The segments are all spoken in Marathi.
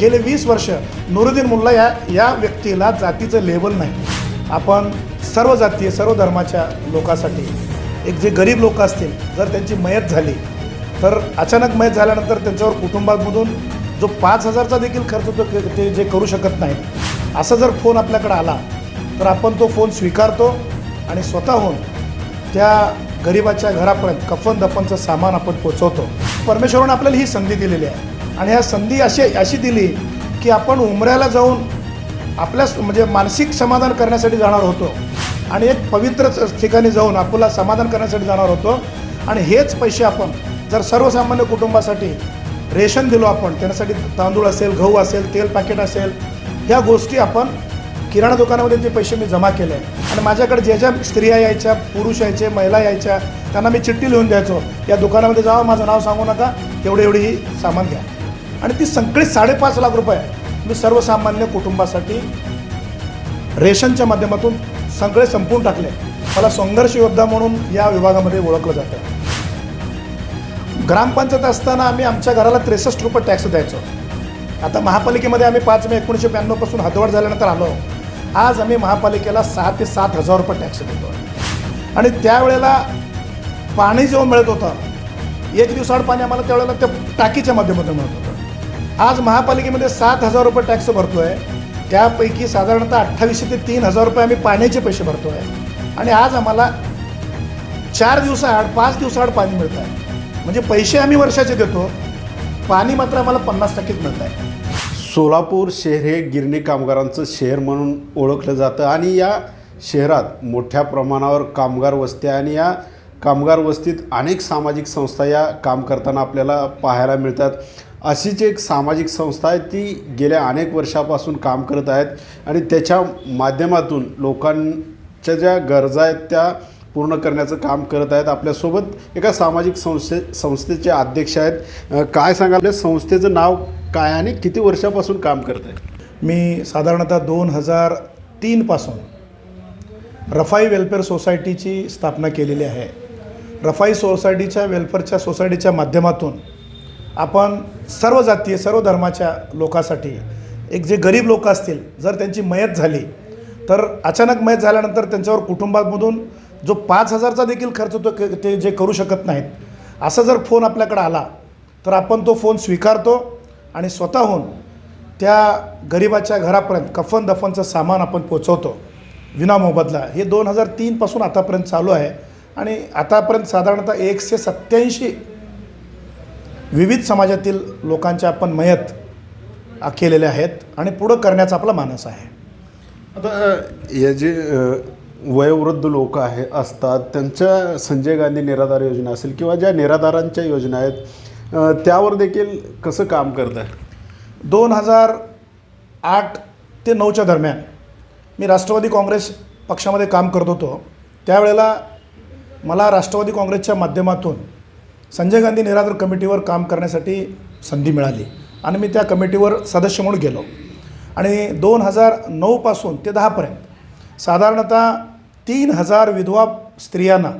गेले वीस वर्ष नुरुद्दीन मुल्ला या या व्यक्तीला जातीचं लेबल नाही. आपण सर्व जाती सर्व धर्माच्या लोकांसाठी एक जे गरीब लोक असतील जर त्यांची मयत झाली तर अचानक मयत झाल्यानंतर त्यांच्यावर कुटुंबामधून जो पाच हजारचा देखील खर्च तो ते जे करू शकत नाही असा जर फोन आपल्याकडे आला तर आपण तो फोन स्वीकारतो आणि स्वतःहून त्या गरिबाच्या घरापर्यंत कफन दफनचं सामान आपण पोचवतो. परमेश्वरानं आपल्याला ही संधी दिलेली आहे. आणि ह्या संधी अशी अशी दिली की आपण उमऱ्याला जाऊन आपल्या म्हणजे मानसिक समाधान करण्यासाठी जाणार होतो. आणि एक पवित्र ठिकाणी जाऊन आपल्याला समाधान करण्यासाठी जाणार होतो. आणि हेच पैसे आपण जर सर्वसामान्य कुटुंबासाठी रेशन दिलो आपण त्याच्यासाठी तांदूळ असेल गहू असेल तेल पॅकेट असेल ह्या गोष्टी आपण किराणा दुकानामध्ये ते पैसे मी जमा केले. आणि माझ्याकडे ज्या ज्या स्त्रिया यायच्या पुरुष यायचे महिला यायच्या त्यांना मी चिठ्ठी लिहून द्यायचो. या दुकानामध्ये जावं माझं नाव सांगू नका एवढे एवढी ही सामान घ्या. आणि ती सगळी साडेपाच लाख रुपये मी सर्वसामान्य कुटुंबासाठी रेशनच्या माध्यमातून सगळे संपून टाकले. मला संघर्ष योद्धा म्हणून या विभागामध्ये ओळखलं जातं. ग्रामपंचायत असताना आम्ही आमच्या घराला त्रेसष्ट रुपये टॅक्स द्यायचो. आता महापालिकेमध्ये आम्ही पाच मे एकोणीसशे ब्याण्णवपासून हद्दवाढ झाल्यानंतर आलो. आज आम्ही महापालिकेला सहा ते सात हजार रुपये टॅक्स देतो आणि त्यावेळेला पाणी जेव्हा मिळत होतं एक दिवसाआड पाणी आम्हाला त्यावेळेला त्या टाकीच्या माध्यमातून मिळतं आज महापालिकेमध्ये सात हजार रुपये टॅक्स भरतो आहे त्यापैकी साधारणतः अठ्ठावीसशे ते तीन हजार रुपये आम्ही पाण्याचे पैसे भरतो आहे आणि आज आम्हाला चार दिवसाआड पाच दिवसाआड पाणी मिळतं आहे म्हणजे पैसे आम्ही वर्षाचे देतो. पाणी मात्र आम्हाला पन्नास टक्केच मिळतं आहे सोलापूर शहर हे गिरणी कामगारांचं शहर म्हणून ओळखलं जातं. आणि या शहरात मोठ्या प्रमाणावर कामगार वस्ती आहे. आणि या कामगार वस्तीत अनेक सामाजिक संस्था या काम करताना आपल्याला पाहायला मिळतात. अशीच एक सामाजिक संस्था आहे ती गेल्या अनेक वर्षापासून काम करत आहेत आणि त्याच्या माध्यमातून लोकांच्या ज्या गरजा आहेत त्या पूर्ण करण्याचं काम करत आहेत. आपल्यासोबत एका सामाजिक संस्थे संस्थेचे अध्यक्ष आहेत. काय सांगा आपल्या संस्थेचं नाव काय आणि किती वर्षापासून काम करत आहे मी साधारणतः दोन हजार तीनपासून रफाई वेलफेअर सोसायटीची स्थापना केलेली आहे. रफाई सोसायटीच्या वेलफेअरच्या सोसायटीच्या माध्यमातून आपण सर्व जातीय सर्व धर्माच्या लोकांसाठी एक जे गरीब लोक असतील जर त्यांची मयत झाली तर अचानक मयत झाल्यानंतर त्यांच्यावर कुटुंबामधून जो पाच हजारचा देखील खर्च तो के- ते जे करू शकत नाहीत असा जर फोन आपल्याकडे आला तर आपण तो फोन स्वीकारतो आणि स्वतःहून त्या गरिबाच्या घरापर्यंत कफन दफनचं सामान आपण पोचवतो. विना मोबदला. हे दोन हजार तीनपासून आतापर्यंत चालू आहे आणि आतापर्यंत साधारणतः एकशे सत्याऐंशी विविध समाजातील लोकांच्या आपण मयत केलेल्या आहेत आणि पुढं करण्याचा आपला मानस आहे. आता हे जे वयोवृद्ध लोक आहे असतात त्यांच्या संजय गांधी निराधार योजना असेल किंवा ज्या निराधारांच्या योजना आहेत त्यावर देखील कसं काम करत आहे? दोन हजार आठ ते नऊच्या दरम्यान मी राष्ट्रवादी काँग्रेस पक्षामध्ये काम करत होतो. त्यावेळेला मला राष्ट्रवादी काँग्रेसच्या माध्यमातून संजय गांधी निराधार कमिटीवर काम करण्यासाठी संधी मिळाली. आणि मी त्या कमिटीवर सदस्य म्हणून गेलो. आणि दोन हजार नऊपासून ते दहापर्यंत साधारणतः तीन हजार विधवा स्त्रियांना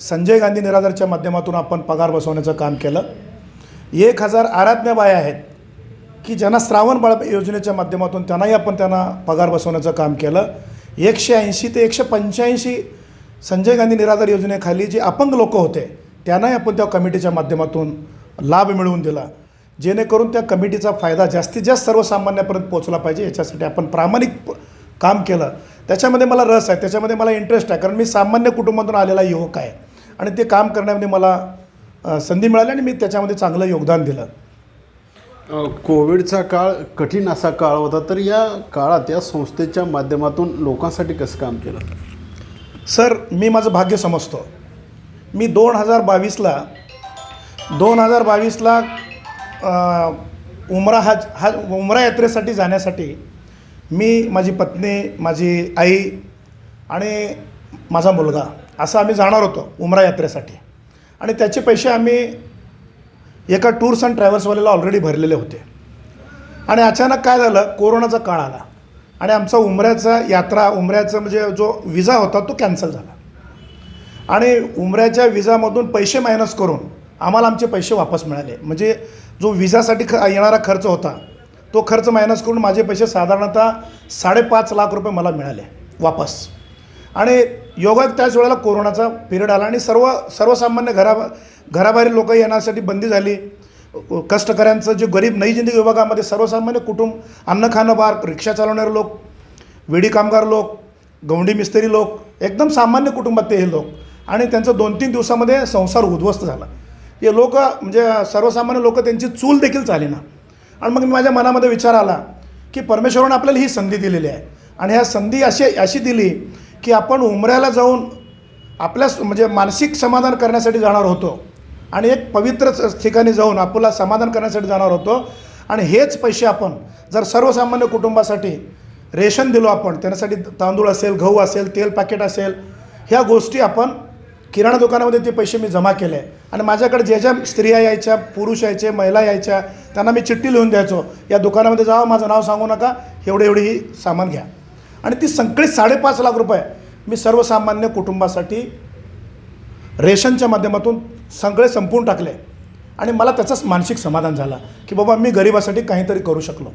संजय गांधी निराधारच्या माध्यमातून आपण पगार बसवण्याचं काम केलं. एक हजार आराध्य बाया आहेत की ज्यांना श्रावण बाळ योजनेच्या माध्यमातून त्यांनाही आपण त्यांना पगार बसवण्याचं काम केलं. एकशे ऐंशी ते एकशे पंच्याऐंशी संजय गांधी निराधार योजनेखाली जे अपंग लोक होते त्यांनाही आपण त्या कमिटीच्या माध्यमातून लाभ मिळवून दिला. जेणेकरून त्या कमिटीचा फायदा जास्तीत जास्त सर्वसामान्यापर्यंत पोचला पाहिजे याच्यासाठी आपण प्रामाणिक काम केलं. त्याच्यामध्ये मला रस आहे त्याच्यामध्ये मला इंटरेस्ट आहे कारण मी सामान्य कुटुंबातून आलेला युवक आहे. आणि ते काम करण्यामध्ये मला संधी मिळाली आणि मी त्याच्यामध्ये चांगलं योगदान दिलं. कोविडचा काळ कठीण असा काळ होता तर या काळात या संस्थेच्या माध्यमातून लोकांसाठी कसं काम केलं? सर मी माझं भाग्य समजतो. मी दोन हजार बावीसला दोन हजार बावीसला उमरा हज हा उमरा यात्रेसाठी जाण्यासाठी मी माझी पत्नी माझी आई आणि माझा मुलगा असं आम्ही जाणार होतो उमरा यात्रेसाठी. आणि त्याचे पैसे आम्ही एका टूर्स अँड ट्रॅव्हल्सवाल्याला ऑलरेडी भरलेले होते. आणि अचानक काय झालं कोरोनाचा काळ आला आणि आमचा उमऱ्याचा यात्रा उमऱ्याचा म्हणजे जो विजा होता तो कॅन्सल झाला. आणि उमऱ्याच्या विजामधून पैसे मायनस करून आम्हाला आमचे पैसे वापस मिळाले. म्हणजे जो विजासाठी ख येणारा खर्च होता तो खर्च मायनस करून माझे पैसे साधारणतः साडेपाच लाख रुपये मला मिळाले वापस. आणि योगात त्याच वेळेला कोरोनाचा पिरियड आला आणि सर्व सर्वसामान्य घरा घराबाहेर लोक येण्यासाठी बंदी झाली. कष्टकऱ्यांचं जे गरीब नई जिंदगी विभागामध्ये सर्वसामान्य कुटुंब अन्न खाणं बार रिक्षा चालवणारे लोक विडी कामगार लोक गवंडी मिस्त्री लोक एकदम सामान्य कुटुंबातले हे लोक आणि त्यांचं दोन तीन दिवसामध्ये संसार उद्ध्वस्त झाला. हे लोक म्हणजे सर्वसामान्य लोक त्यांची चूल देखील चाली ना. आणि मग माझ्या मनामध्ये विचार आला की परमेश्वरानं आपल्याला ही संधी दिलेली आहे. आणि ह्या संधी अशी अशी दिली की आपण उमऱ्याला जाऊन आपल्या म्हणजे मानसिक समाधान करण्यासाठी जाणार होतो. आणि एक पवित्र ठिकाणी जाऊन आपल्याला समाधान करण्यासाठी जाणार होतो. आणि हेच पैसे आपण जर सर्वसामान्य कुटुंबासाठी रेशन दिलो आपण त्याच्यासाठी तांदूळ असेल गहू असेल तेल पॅकेट असेल ह्या गोष्टी आपण किराणा दुकानामध्ये ते पैसे मी जमा केले. आणि माझ्याकडे ज्या ज्या स्त्रिया यायच्या पुरुष यायचे महिला यायच्या त्यांना मी चिठ्ठी लिहून द्यायचो. या दुकानामध्ये जा माझं नाव सांगू नका एवढे एवढे ही सामान घ्या. आणि ती सगळी साडेपाच लाख रुपये मी सर्वसामान्य कुटुंबासाठी रेशनच्या माध्यमातून सगळे संपवून टाकले. आणि मला त्याचंच मानसिक समाधान झालं की बाबा मी गरिबासाठी काहीतरी करू शकलो.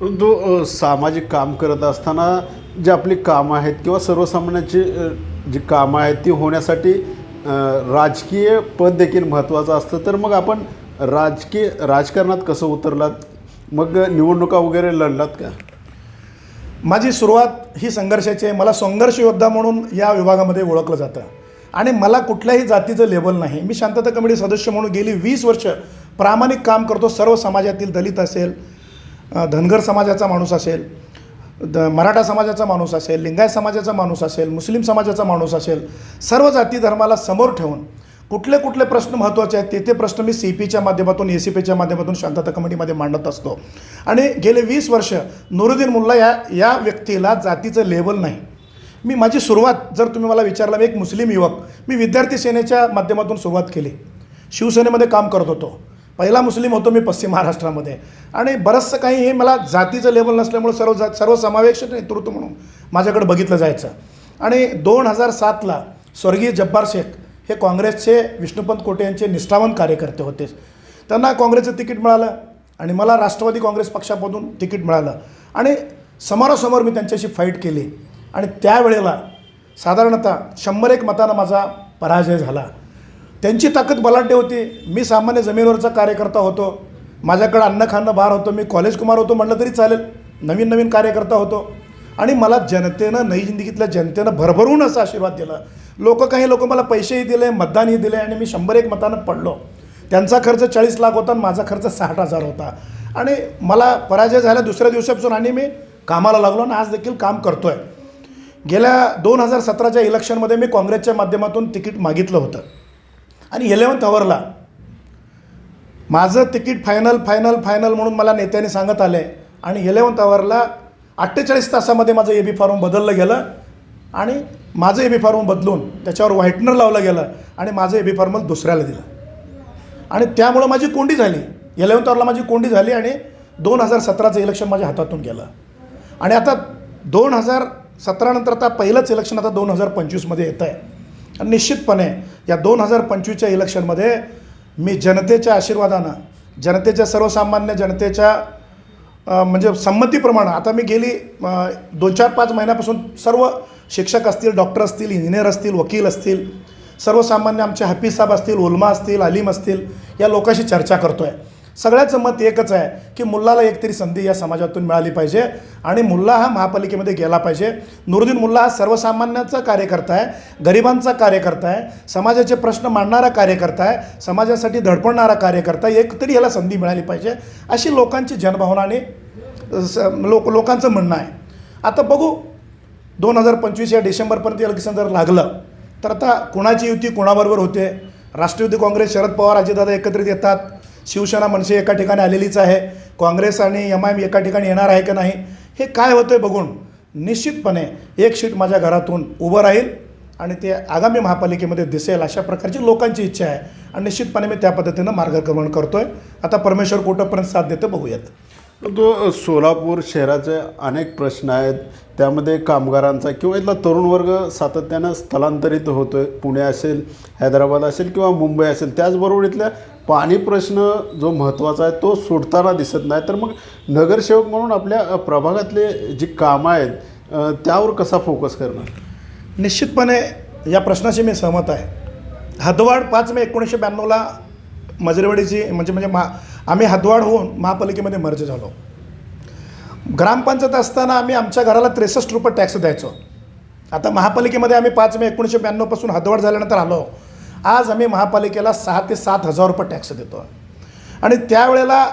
परंतु सामाजिक काम करत असताना जे आपली कामं आहेत किंवा सर्वसामान्यांची जी कामं आहेत ती होण्यासाठी राजकीय पद देखील महत्त्वाचं असतं. तर मग आपण राजकीय राजकारणात कसं उतरलात? मग निवडणुका वगैरे लढलात का? माझी सुरुवात ही संघर्षाची आहे. मला संघर्ष योद्धा म्हणून या विभागामध्ये ओळखलं जातं. आणि मला कुठल्याही जातीचं लेबल नाही. मी शांतता कमिटी सदस्य म्हणून गेली वीस वर्ष प्रामाणिक काम करतो. सर्व समाजातील दलित असेल धनगर समाजाचा माणूस असेल द मराठा समाजाचा माणूस असेल लिंगायत समाजाचा माणूस असेल मुस्लिम समाजाचा माणूस असेल सर्व जाती धर्माला समोर ठेवून कुठले कुठले प्रश्न महत्त्वाचे आहेत ते ते प्रश्न मी सी पीच्या माध्यमातून ए सी पीच्या माध्यमातून शांतता कमिटीमध्ये मांडत असतो. आणि गेले वीस वर्ष नुरुद्दीन मुल्ला या या व्यक्तीला जातीचं लेबल नाही. मी माझी सुरुवात जर तुम्ही मला विचारला मी एक मुस्लिम युवक मी विद्यार्थी सेनेच्या माध्यमातून सुरुवात केली. शिवसेनेमध्ये काम करत होतो. पहिला मुस्लिम होतो मी पश्चिम महाराष्ट्रामध्ये. आणि बरंचसं काही हे मला जातीचं लेवल नसल्यामुळे सर्व जा सर्व समावेश नेतृत्व म्हणून माझ्याकडे बघितलं जायचं. आणि दोन हजार सातला स्वर्गीय जब्बार शेख हे काँग्रेसचे विष्णुपंत कोटे यांचे निष्ठावान कार्यकर्ते होते. त्यांना काँग्रेसचं तिकीट मिळालं आणि मला राष्ट्रवादी काँग्रेस पक्षामधून तिकीट मिळालं. आणि समोरासमोर मी त्यांच्याशी फाईट केली. आणि त्यावेळेला साधारणतः शंभर एक मतानं माझा पराजय झाला. त्यांची ताकद बलाढ्य होती. मी सामान्य जमिनीवरचा कार्यकर्ता होतो. माझ्याकडं अन्न खाणं भार होतं. मी कॉलेज कुमार होतो म्हटलं तरी चालेल. नवीन नवीन कार्यकर्ता होतो. आणि मला जनतेनं नई जिंदगीतल्या जनतेनं भरभरून असा आशीर्वाद दिला. लोक काही लोक मला पैसेही दिले मतदानही दिले आणि मी शंभर एक मतानं पडलो. त्यांचा खर्च चाळीस लाख होता आणि माझा खर्च साठ हजार होता. आणि मला पराजय झाला दुसऱ्या दिवसापासून आणि मी कामाला लागलो आणि आज देखील काम करतो आहे गेल्या दोन हजार सतराच्या इलेक्शनमध्ये मी काँग्रेसच्या माध्यमातून तिकीट मागितलं होतं. आणि इलेवन्थ अवरला माझं तिकीट फायनल फायनल फायनल म्हणून मला नेत्याने सांगत आले. आणि इलेवन्थ अवरला अठ्ठेचाळीस तासामध्ये माझं ए बी फॉर्म बदललं गेलं. आणि माझं ए बी फॉर्म बदलून त्याच्यावर व्हाईटनर लावलं गेलं. आणि माझं ए बी फॉर्म दुसऱ्याला दिलं. आणि त्यामुळं माझी कोंडी झाली. इलेवन्थ अवरला माझी कोंडी झाली आणि दोन हजार सतराचं इलेक्शन माझ्या हातातून गेलं. आणि आता दोन हजार सतरानंतर आता पहिलंच इलेक्शन आता दोन हजार पंचवीसमध्ये येतं आहे आणि निश्चितपणे या दोन हजार पंचवीसच्या इलेक्शनमध्ये मी जनतेच्या आशीर्वादानं जनतेच्या सर्वसामान्य जनतेच्या म्हणजे संमतीप्रमाणे आता मी गेली दोन चार पाच महिन्यापासून सर्व शिक्षक असतील डॉक्टर असतील इंजिनियर असतील वकील असतील सर्वसामान्य आमचे हफीज साहेब असतील उलमा असतील अलीम असतील या लोकांशी चर्चा करतो आहे सगळ्याचं मत एकच आहे की मुल्लाला एक तरी संधी या समाजातून मिळाली पाहिजे आणि मुल्ला हा महापालिकेमध्ये गेला पाहिजे. नुरुद्दीन मुल्ला हा सर्वसामान्यांचा कार्यकर्ता आहे गरिबांचा कार्यकर्ता आहे समाजाचे प्रश्न मांडणारा कार्यकर्ता आहे समाजासाठी धडपडणारा कार्यकर्ता आहे. एक तरी याला संधी मिळाली पाहिजे अशी लोकांची जनभावना आणि स- लोक लोकांचं म्हणणं आहे. आता बघू दोन हजार पंचवीस या डिसेंबरपर्यंत इलेक्शन जर लागलं तर आता कुणाची युती कुणाबरोबर होते? राष्ट्रवादी काँग्रेस शरद पवार अजितदादा एकत्रित येतात. शिवसेना मनसे एका ठिकाणी आलेलीच आहे. काँग्रेस आणि एम आय एम एका ठिकाणी येणार आहे का नाही हे काय होतं आहे बघून निश्चितपणे एक शीट माझ्या घरातून उभं राहील आणि ते आगामी महापालिकेमध्ये दिसेल अशा प्रकारची लोकांची इच्छा आहे. आणि निश्चितपणे मी त्या पद्धतीनं मार्गक्रमण करतो आहे आता परमेश्वर कुठंपर्यंत साथ देतं बघूयात. तो सोलापूर शहराचे अनेक प्रश्न आहेत. त्यामध्ये कामगारांचा किंवा इथला तरुण वर्ग सातत्यानं स्थलांतरित होतो आहे पुणे असेल हैदराबाद असेल किंवा मुंबई असेल त्याचबरोबर इथल्या पाणी प्रश्न जो महत्त्वाचा आहे तो सोडताना दिसत नाही. तर मग नगरसेवक म्हणून आपल्या प्रभागातले जी कामं आहेत त्यावर कसा फोकस करणार? निश्चितपणे या प्रश्नाशी मी सहमत आहे. हदवाड पाच मे एकोणीसशे ब्याण्णवला मजरेवाडीची म्हणजे म्हणजे मा आम्ही हदवाड होऊन महापालिकेमध्ये मर्ज झालो. ग्रामपंचायत असताना आम्ही आमच्या घराला त्रेसष्ट रुपये टॅक्स द्यायचो. आता महापालिकेमध्ये आम्ही पाच मे एकोणीसशे ब्याण्णवपासून हदवाड झाल्यानंतर आलो. आज आम्ही महापालिकेला सहा ते सात हजार रुपये टॅक्स देतो आणि त्यावेळेला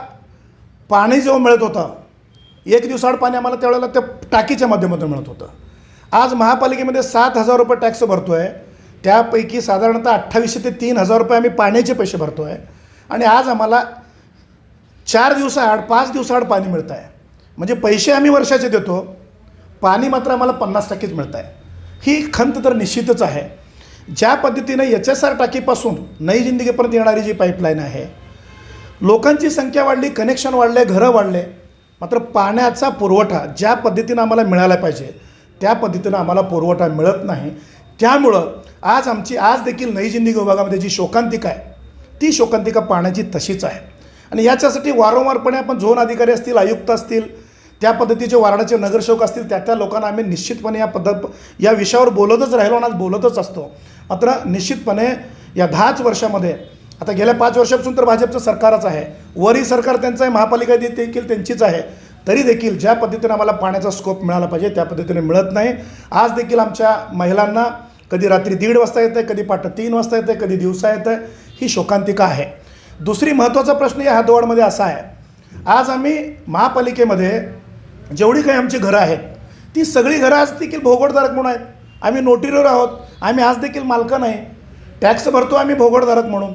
पाणी जेव्हा मिळत होतं एक दिवसाआड पाणी आम्हाला त्यावेळेला त्या टाकीच्या माध्यमातून मिळत होतं. आज महापालिकेमध्ये सात हजार रुपये टॅक्स भरतो आहे त्यापैकी साधारणतः अठ्ठावीसशे ते तीन हजार रुपये आम्ही पाण्याचे पैसे भरतो आहे आणि आज आम्हाला चार दिवसाआड पाच दिवसाआड पाणी मिळतं आहे म्हणजे पैसे आम्ही वर्षाचे देतो पाणी मात्र आम्हाला पन्नास टक्केच मिळतं आहे ही खंत तर निश्चितच आहे. ज्या पद्धतीनं एच एस आर टाकीपासून नई जिंदगीपर्यंत येणारी जी पाईपलाईन आहे लोकांची संख्या वाढली कनेक्शन वाढले घरं वाढले मात्र पाण्याचा पुरवठा ज्या पद्धतीनं आम्हाला मिळाला पाहिजे त्या पद्धतीनं आम्हाला पुरवठा मिळत नाही. त्यामुळं आज आमची आज देखील नई जिंदगी विभागामध्ये जी शोकांतिका आहे ती शोकांतिका पाण्याची तशीच आहे. आणि याच्यासाठी वारंवारपणे आपण झोन अधिकारी असतील आयुक्त असतील त्या पद्धतीचे वार्डाचे नगरसेवक असतील त्या त्या लोकांना आम्ही निश्चितपणे या पद्धत या विषयावर बोलतच राहिलो आणि आज बोलतच असतो. मात्र निश्चितपणे या दहाच वर्षामध्ये आता गेल्या पाच वर्षापासून तर भाजपचं सरकारच आहे. वरही सरकार त्यांचं आहे महापालिका दे- देखील त्यांचीच आहे. तरी देखील ज्या पद्धतीने आम्हाला पाण्याचा स्कोप मिळाला पाहिजे त्या पद्धतीने मिळत नाही. आज देखील आमच्या महिलांना कधी रात्री दीड वाजता येतं आहे कधी पाठ तीन वाजता येतं आहे कधी दिवसा येतं आहे ही शोकांतिका आहे. दुसरी महत्त्वाचा प्रश्न या हदवाडमध्ये असा आहे. आज आम्ही महापालिकेमध्ये जेवढी काही आमची घरं आहेत ती सगळी घरं आज देखील भोगोटधारक म्हणून आहेत. आम्ही नोटरीवर आहोत आम्ही आज देखील मालकं नाही. टॅक्स भरतो आम्ही भोगोटधारक म्हणून.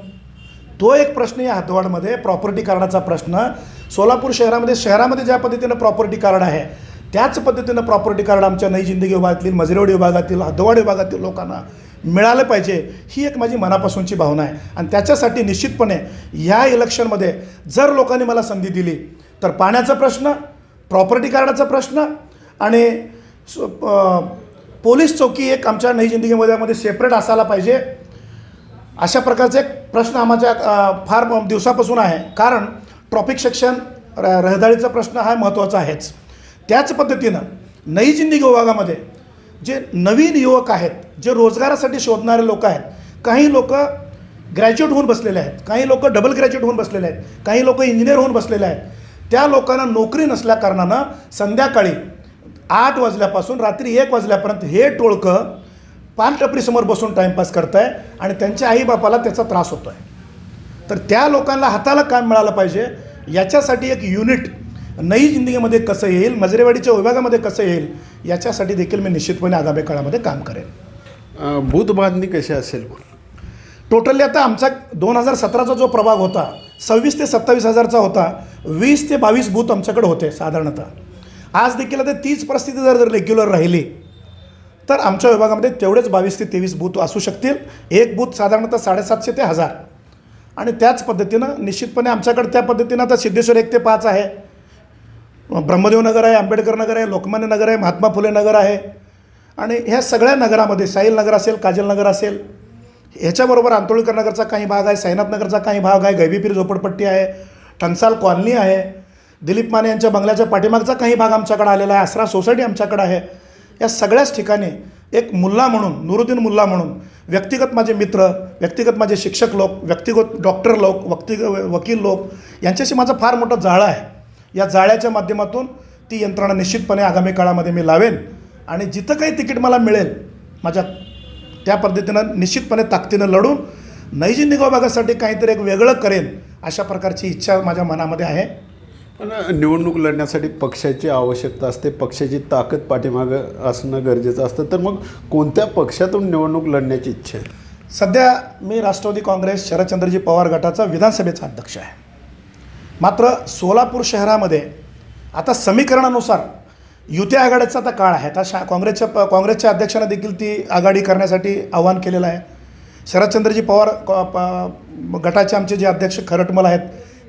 तो एक प्रश्न या हातवाडमध्ये प्रॉपर्टी कार्डाचा प्रश्न. सोलापूर शहरामध्ये शहरामध्ये ज्या पद्धतीनं प्रॉपर्टी कार्ड आहे त्याच पद्धतीनं प्रॉपर्टी कार्ड आमच्या नई जिंदगी विभागातील मजरेवाडी विभागातील हदवाड विभागातील लोकांना मिळालं पाहिजे ही एक माझी मनापासूनची भावना आहे. आणि त्याच्यासाठी निश्चितपणे या इलेक्शनमध्ये जर लोकांनी मला संधी दिली तर पाण्याचा प्रश्न प्रॉपर्टी कार्डाचा प्रश्न आणि पोलीस चौकी एक आमच्या नई जिंदगीमध्ये मध्ये सेपरेट असायला पाहिजे. अशा प्रकारचे एक प्रश्न आमच्या फार दिवसापासून आहे. कारण ट्रॉफिक सेक्शन र रहदारीचा प्रश्न हा महत्त्वाचा आहेच. त्याच पद्धतीनं नई जिंदगी विभागामध्ये जे नवीन युवक आहेत जे रोजगारासाठी शोधणारे लोक आहेत काही लोक ग्रॅज्युएट होऊन बसलेले आहेत काही लोक डबल ग्रॅज्युएट होऊन बसलेले आहेत काही लोक इंजिनियर होऊन बसलेले आहेत त्या लोकांना नोकरी नसल्या कारणानं संध्याकाळी आठ वाजल्यापासून रात्री एक वाजल्यापर्यंत हे टोळकं पान टपरीसमोर बसून टाईमपास करत आहे आणि त्यांच्या आईबापाला त्याचा त्रास होतो आहे तर त्या लोकांना हाताला काम मिळालं पाहिजे. याच्यासाठी एक युनिट नई जिंदगीमध्ये कसं येईल मजरेवाडीच्या विभागामध्ये कसं येईल याच्यासाठी देखील मी निश्चितपणे आगामी काळामध्ये काम करेन. अ, बूथ बांधणी कशी असेल? टोटली आता आमचा दोन हजार सतराचा जो प्रभाग होता सव्वीस ते सत्तावीस हजारचा होता. वीस ते बावीस बूथ आमच्याकडे होते साधारणतः. आज देखील आता तीच परिस्थिती जर जर रेग्युलर राहिली तर आमच्या विभागामध्ये तेवढेच बावीस ते तेवीस बूथ असू शकतील. एक बूथ साधारणतः साडेसातशे ते हजार. आणि त्याच पद्धतीनं निश्चितपणे आमच्याकडे त्या पद्धतीनं आता सिद्धेश्वर एक ते पाच आहे. ब्रह्मदेव नगर आहे आंबेडकर नगर आहे लोकमान्य नगर आहे महात्मा फुले नगर आहे. आणि ह्या सगळ्या नगरामध्ये साहिल नगर असेल काजल नगर असेल ह्याच्याबरोबर आंतोळीकर नगरचा काही भाग आहे साईनाथनगरचा काही भाग आहे गैबीपीर झोपडपट्टी आहे टंसाल कॉलनी आहे दिलीप माने यांच्या बंगल्याच्या पाठीमागचा काही भाग आमच्याकडे आलेला आहे आसरा सोसायटी आमच्याकडे आहे. या सगळ्याच ठिकाणी एक मुल्ला म्हणून नुरुद्दीन मुल्ला म्हणून व्यक्तिगत माझे मित्र व्यक्तिगत माझे शिक्षक लोक व्यक्तिगत डॉक्टर लोक व्यक्तिगत वकील लोक यांच्याशी माझं फार मोठं जाळं आहे. या जाळ्याच्या माध्यमातून ती यंत्रणा निश्चितपणे आगामी काळामध्ये मी लावेन आणि जिथं काही तिकीट मला मिळेल माझ्या त्या पद्धतीनं निश्चितपणे ताकदीनं लढून नैजिन निगो भागासाठी काहीतरी एक वेगळं करेन अशा प्रकारची इच्छा माझ्या मनामध्ये आहे. पण निवडणूक लढण्यासाठी पक्षाची आवश्यकता असते पक्षाची ताकद पाठीमागं असणं गरजेचं असतं. तर मग कोणत्या पक्षातून निवडणूक लढण्याची इच्छा आहे? सध्या मी राष्ट्रवादी काँग्रेस शरदचंद्रजी पवार गटाचा विधानसभेचा अध्यक्ष आहे. मात्र सोलापूर शहरामध्ये आता समीकरणानुसार युती आघाडीचा आता काळ आहे. आता शा काँग्रेसच्या प काँग्रेसच्या अध्यक्षांना देखील ती आघाडी करण्यासाठी आवाहन केलेलं आहे. शरदचंद्रजी पवार प- गटाचे आमचे जे अध्यक्ष खरटमल आहेत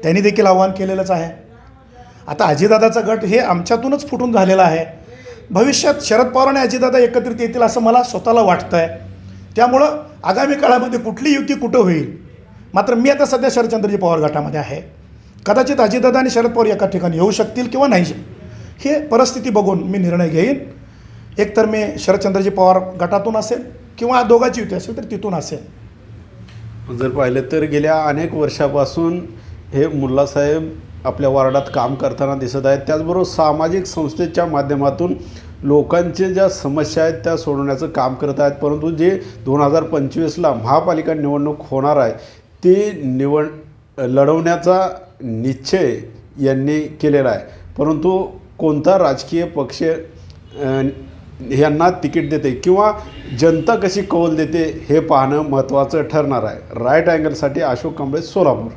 त्यांनी देखील आवाहन केलेलंच आहे. आता अजितदादाचा गट हे आमच्यातूनच फुटून झालेला आहे. भविष्यात शरद पवार आणि अजितदादा एकत्रित येतील असं मला स्वतःला वाटतं आहे त्यामुळं आगामी काळामध्ये कुठली युती कुठं होईल? मात्र मी आता सध्या शरदचंद्रजी पवार गटामध्ये आहे. कदाचित अजितदादा आणि शरद पवार एका ठिकाणी येऊ शकतील किंवा नाही हे परिस्थिती बघून मी निर्णय घेईन. एकतर मी शरदचंद्रजी पवार गटातून असेल किंवा दोघाची युती असेल तर तिथून असेल. जर पाहिलं तर गेल्या अनेक वर्षापासून हे मुल्लासाहेब आपल्या वार्डात काम करताना दिसत आहेत. त्याचबरोबर सामाजिक संस्थेच्या माध्यमातून लोकांच्या ज्या समस्या आहेत त्या सोडवण्याचं काम करत आहेत. परंतु जे दोन हजार पंचवीसला महापालिका निवडणूक होणार आहे ते निवड लढवण्याचा निश्चय यांनी केलेला आहे. परंतु कोणता राजकीय पक्ष यांना तिकीट देते किंवा जनता कशी कौल देते हे पाहणं महत्त्वाचं ठरणार आहे. राईट अँगलसाठी अशोक कांबळे सोलापूर.